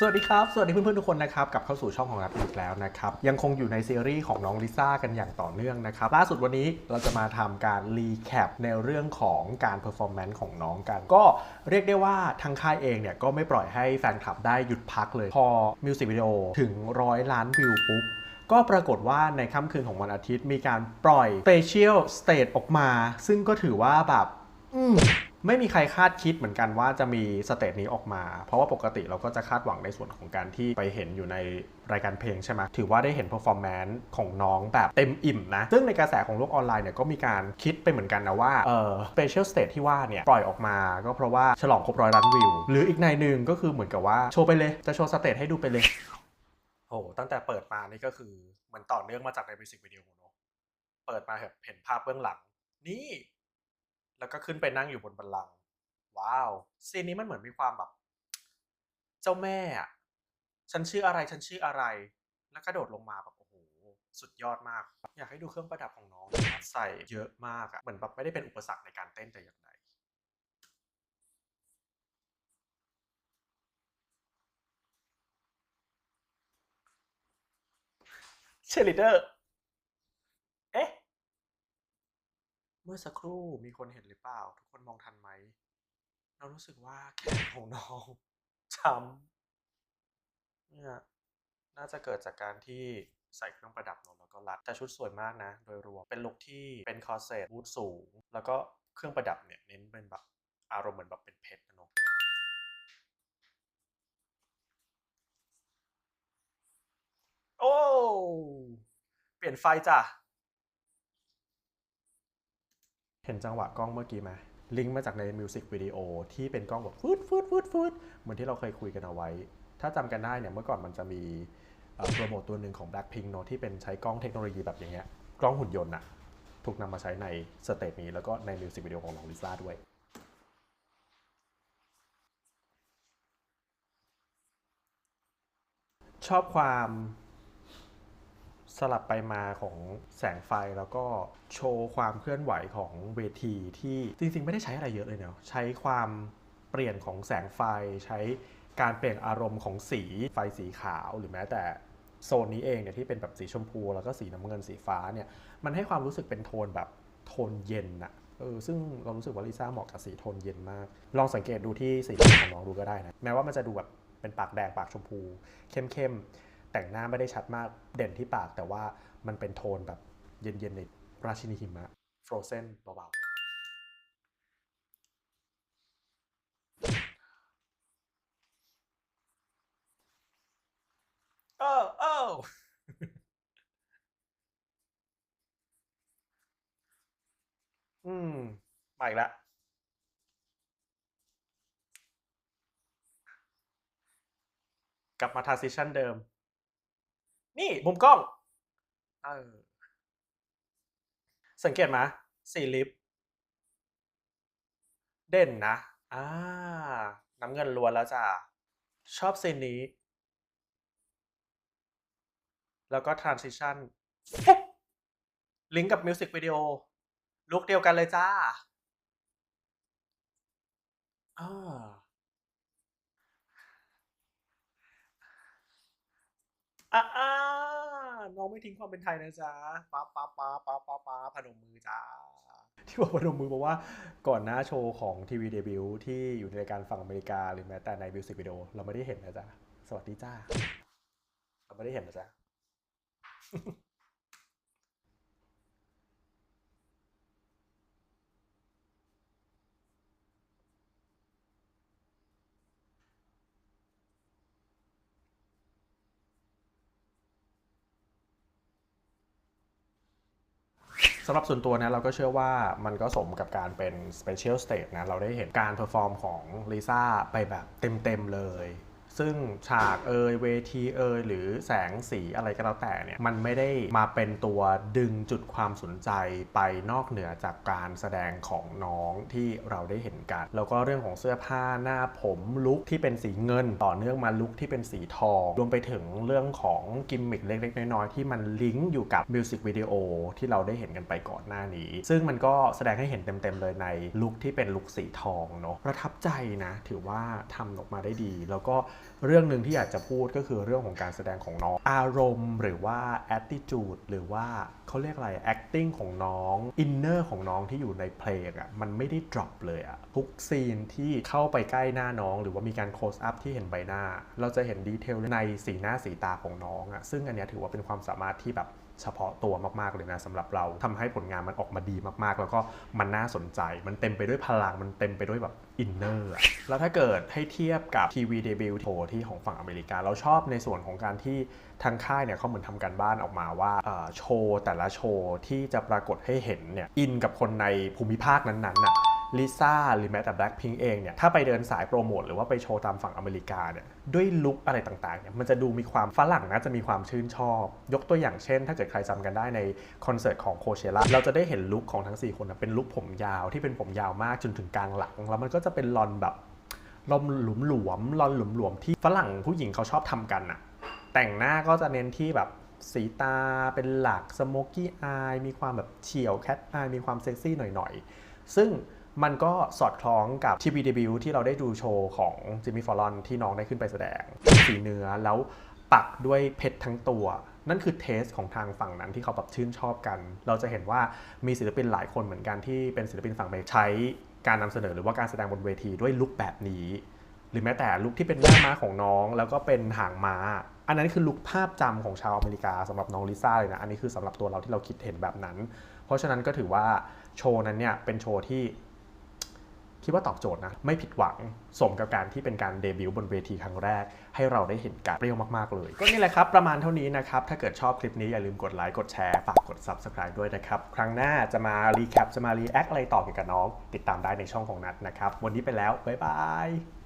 สวัสดีครับ สวัสดีเพื่อนๆทุกคนนะครับกลับเข้าสู่ช่องของรับอีกแล้วนะครับ ยังคงอยู่ในซีรีส์ของน้องลิซ่ากันอย่างต่อเนื่องนะครับ ล่าสุดวันนี้เราจะมาทำการรีแคปในเรื่องของการเพอร์ฟอร์แมนซ์ของน้องกัน ก็เรียกได้ว่าทางค่ายเองเนี่ยก็ไม่ปล่อยให้แฟนคลับได้หยุดพักเลย พอมิวสิกวิดีโอถึงร้อยล้านวิวปุ๊บก็ปรากฏว่าในค่ำคืนของวันอาทิตย์มีการปล่อย Special State ออกมา ซึ่งก็ถือว่าแบบอื ไม่มีใครคาดคิดเหมือนกันว่าจะมีสเตจนี้ออกมา เพราะว่าปกติเราก็จะคาดหวังในส่วนของการที่ไปเห็นอยู่ในรายการเพลงใช่ไหมถือว่าได้เห็น performance ของน้องแบบเต็มอิ่มนะ ซึ่งในกระแสของโลกออนไลน์เนี่ยก็มีการคิดไปเหมือนกันนะว่า เออ special stage ที่ว่าเนี่ย ปล่อยออกมาก็เพราะว่าฉลองครบร้อยล้านวิว หรืออีกในหนึ่งก็คือเหมือนกับว่าโชว์ไปเลย จะโชว์สเตจให้ดูไปเลย โอ้โหตั้งแต่เปิดมานี่ก็คือเหมือนต่อเนื่องมาจากในมิวสิกวิดีโอเนอะเปิดมาแบบเห็นภาพเบื้องหลัง นี่ แล้วก็ขึ้นไปนั่งอยู่บนบัลลังก์ว้าวซีนนี้มันเหมือนมีความแบบ เจ้าแม่อะฉันชื่ออะไรฉันชื่ออะไร แล้วกระโดดลงมาแบบโอ้โหสุดยอดมาก อยากให้ดูเครื่องประดับของน้องนะใส่เยอะมากอะเหมือนแบบไม่ได้เป็นอุปสรรคในการเต้นแต่อย่างใดเชลิเดอร์ เอ๊ะ เมื่อสักครู่มีคนเห็นหรือเปล่า ทุกคนมองทันไหม เรารู้สึกว่าแขนของน้องช้ำเนี่ยน่าจะเกิดจากการที่ใส่เครื่องประดับเนอะแล้วก็รัด แต่ชุดสวยมากนะ โดยรวมเป็นลุคที่เป็นคอร์เซตบูทสูง แล้วก็เครื่องประดับเนี่ยเน้นเป็นแบบอารมณ์เหมือนแบบเป็นเพชรนะเนอะโอ้ เปลี่ยนไฟจ้ะ เห็นจังหวะกล้องเมื่อกี้ไหมลิงก์มาจากในมิวสิกวิดีโอที่เป็นกล้องแบบฟืดฟืดฟืดฟืดเหมือนที่เราเคยคุยกันเอาไว้ ถ้าจำกันได้เนี่ยเมื่อก่อนมันจะมีโปรโมตตัวหนึ่งของ Blackpink เนอะที่เป็นใช้กล้องเทคโนโลยีแบบอย่างเงี้ยกล้องหุ่นยนต์อะถูกนำมาใช้ในสเตจนี้แล้วก็ในมิวสิกวิดีโอของน้องลิซ่าด้วยชอบความ สลับไปมาของแสงไฟแล้วก็โชว์ความเคลื่อนไหวของเวทีที่จริงๆ ไม่ได้ใช้อะไรเยอะเลยเนาะใช้ความเปลี่ยนของแสงไฟใช้การเปลี่ยนอารมณ์ของสีไฟสีขาวหรือแม้แต่โซนนี้เองเนี่ยที่เป็นแบบสีชมพูแล้วก็สีน้ำเงินสีฟ้าเนี่ยมันให้ความรู้สึกเป็นโทนแบบโทนเย็นอะเออซึ่งเรารู้สึกว่าลิซ่าเหมาะกับสีโทนเย็นมาก ลองสังเกตดูที่สีของน้องดูก็ได้นะแม้ว่ามันจะดูแบบเป็นปากแดงปากชมพู เข้มๆ แต่งหน้าไม่ได้ชัดมากเด่นที่ปากแต่ว่ามันเป็นโทนแบบเย็นๆในราชินีหิมะ Frozen เบาๆเออเอออืม มาอีกแล้วกลับมาทา n ซิชันเดิม นี่มุมกล้องเออสังเกตไหมสีลิปเด่นนะ อ่า น้ำเงินล้วนแล้วจ้ะ ชอบซีนนี้ แล้วก็ transition ปุ๊บลิงก์กับมิวสิกวิดีโอ ลุกเดียวกันเลยจ้าอ่า อ่าน้องไม่ทิ้งความเป็นไทยนะจ๊ะป้าป้าป้าป้าป้าป้าพนมมือจ้าที่บอกพนมมือเพราะว่าก่อนหน้าโชว์ของทีวีเดบิวที่อยู่ในรายการฝั่งอเมริกาหรือแม้แต่ในมิวสิกวิดีโอเราไม่ได้เห็นนะจ๊ะ สวัสดีจ้า เราไม่ได้เห็นนะจ๊ะ สำหรับส่วนตัวนะเราก็เชื่อว่ามันก็สมกับการเป็น Special Stage นะเราได้เห็นการเพอร์ฟอร์มของลิซ่าไปแบบเต็มๆเลย ซึ่งฉากเอยเวทีเอยหรือแสงสีอะไรก็แล้วแต่เนี่ยมันไม่ได้มาเป็นตัวดึงจุดความสนใจไปนอกเหนือจากการแสดงของน้องที่เราได้เห็นกัน แล้วก็เรื่องของเสื้อผ้าหน้าผมลุคที่เป็นสีเงิน ต่อเนื่องมาลุคที่เป็นสีทองรวมไปถึงเรื่องของกิมมิคเล็กๆ น้อยๆ ที่มันลิงก์อยู่กับมิวสิกวิดีโอที่เราได้เห็นกันไปก่อนหน้านี้ ซึ่งมันก็แสดงให้เห็นเต็มๆเลยในลุคที่เป็นลุคสีทองเนาะประทับใจนะ ถือว่าทำออกมาได้ดีแล้วก็เรื่องหนึ่งที่อยากจะพูดก็คือเรื่องของการแสดงของน้อง อารมณ์หรือว่า attitude หรือว่าเขาเรียกอะไร acting ของน้อง inner ของน้องที่อยู่ในเพลงอะ่ะมันไม่ได้ drop เลยอะ่ะทุกซีนที่เข้าไปใกล้หน้าน้อง หรือว่ามีการ close up ที่เห็นใบหน้า เราจะเห็นดีเทลในสีหน้าสีตาของน้องอะ่ะซึ่งอันเนี้ยถือว่าเป็นความสามารถที่แบบ เฉพาะตัวมากๆเลยนะสำหรับเราทำให้ผลงานมันออกมาดีมากๆ แล้วก็มันน่าสนใจ มันเต็มไปด้วยพลังมันเต็มไปด้วยแบบอินเนอร์แล้วถ้าเกิดให้เทียบกับทีวีเดบิวต์โชว์ที่ของฝั่งอเมริกา เราชอบในส่วนของการที่ทางค่ายเนี่ยเขาเหมือนทำการบ้านออกมาว่าโชว์แต่ละโชว์ที่จะปรากฏให้เห็นเนี่ยอินกับคนในภูมิภาคนั้นๆน่ะ ลิซ่าหรือแม้แต่ Blackpink เองเนี่ยถ้าไปเดินสายโปรโมทหรือว่าไปโชว์ตามฝั่งอเมริกาเนี่ยด้วยลุคอะไรต่างๆเนี่ยมันจะดูมีความฝรั่งนะจะมีความชื่นชอบ ยกตัวอย่างเช่น ถ้าเกิดใครจำกันได้ในคอนเสิร์ตของโคเชล่าเราจะได้เห็นลุคของทั้ง 4 คนนะเป็นลุคผมยาวที่เป็นผมยาวมากจนถึงกลางหลัง แล้วมันก็จะเป็นลอนแบบลอนหลุมหลวมลอนหลุมหลวมที่ฝรั่งผู้หญิงเขาชอบทำกันอะแต่งหน้าก็จะเน้นที่แบบสีตาเป็นหลักสโมกี้อายมีความแบบเฉียวแคทอายมีความเซ็กซี่หน่อยๆ ซึ่ง มันก็สอดคล้องกับทีวีดบิวที่เราได้ดูโชว์ของจิมมี่ฟอลลอนที่น้องได้ขึ้นไปแสดงสีเนื้อแล้วปักด้วยเพชรทั้งตัว นั่นคือเทสของทางฝั่งนั้นที่เขาแบบชื่นชอบกัน เราจะเห็นว่ามีศิลปินหลายคนเหมือนกันที่เป็นศิลปินฝั่งอเมใช้การนำเสนอหรือว่าการแสดงบนเวทีด้วยลุคแบบนี้ หรือแม้แต่ลุคที่เป็นหน้าม้าของน้อง แล้วก็เป็นหางม้า อันนั้นคือลุคภาพจำของชาวอเมริกาสำหรับน้องลิซ่าเลยนะอันนี้คือสำหรับตัวเราที่เราคิดเห็นแบบนั้น เพราะฉะนั้นก็ถือว่าโชว์นั้นเนี่ยเป็นโชว์ที่ คิดว่าตอบโจทย์นะ ไม่ผิดหวังสมกับการที่เป็นการเดบิวต์บนเวทีครั้งแรก ให้เราได้เห็นการเปรี้ยวมากๆเลย ก็นี่แหละครับ ประมาณเท่านี้นะครับ ถ้าเกิดชอบคลิปนี้อย่าลืมกดไลค์กดแชร์ฝากกด Subscribe ด้วยนะครับ ครั้งหน้าจะมารีแคปจะมารีแอคอะไรต่อเกี่ยวกับน้อง ติดตามได้ในช่องของนัดนะครับวันนี้ไปแล้วบ๊ายบาย